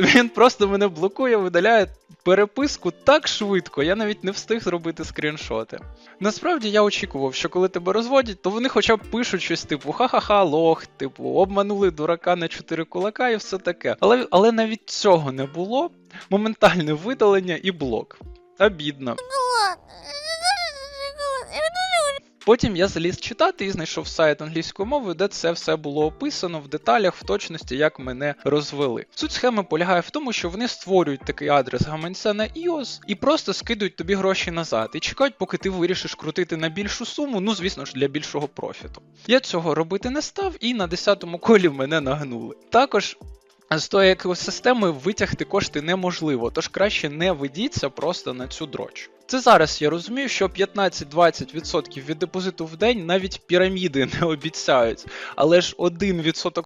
Він просто мене блокує, видаляє переписку так швидко, я навіть не встиг зробити скріншоти. Насправді я очікував, що коли тебе розводять, то вони хоча б пишуть щось типу ха-ха-ха, лох, типу, обманули дурака на чотири кулака і все таке. Але, але навіть цього не було. Моментальне видалення і блок. Обідно. Потім я заліз читати і знайшов сайт англійською мовою, де це все було описано в деталях, в точності, як мене розвели. Суть схеми полягає в тому, що вони створюють такий адрес гаманця на iOS і просто скидують тобі гроші назад і чекають, поки ти вирішиш крутити на більшу суму, ну звісно ж для більшого профіту. Я цього робити не став, і на 10-му колі мене нагнули. Також. З тої екосистеми витягти кошти неможливо, тож краще не ведіться просто на цю дроч. Це зараз я розумію, що 15-20% від депозиту в день навіть піраміди не обіцяють, але ж 1%